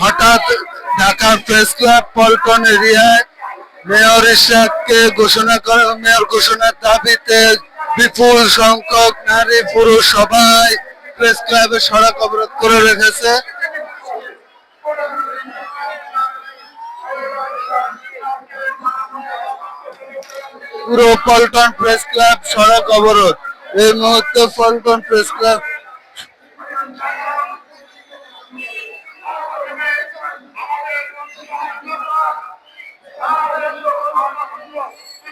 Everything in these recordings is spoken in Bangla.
হঠাৎ ঢাকার প্রেস ক্লাব, পল্টন এরিয়ায় মেয়র ইশাককে ঘোষণা করা, মেয়র ঘোষণার দাবিতে বিপুল সংখ্যক নারী পুরুষ সবাই প্রেস ক্লাবে সড়ক অবরোধ করে রেখেছে। পুরো পল্টন প্রেস ক্লাব সড়ক অবরোধ। এই মুহূর্তে পল্টন প্রেস ক্লাব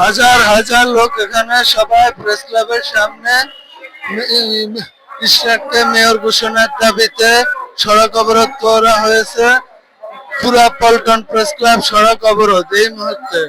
হাজার হাজার লোক এখানে সবাই প্রেস ক্লাবের সামনে। ইশরাককে মেয়র ঘোষণার দাবিতে সড়ক অবরোধ করা হয়েছে। পুরা পল্টন প্রেস ক্লাব সড়ক অবরোধ এই মুহূর্তে।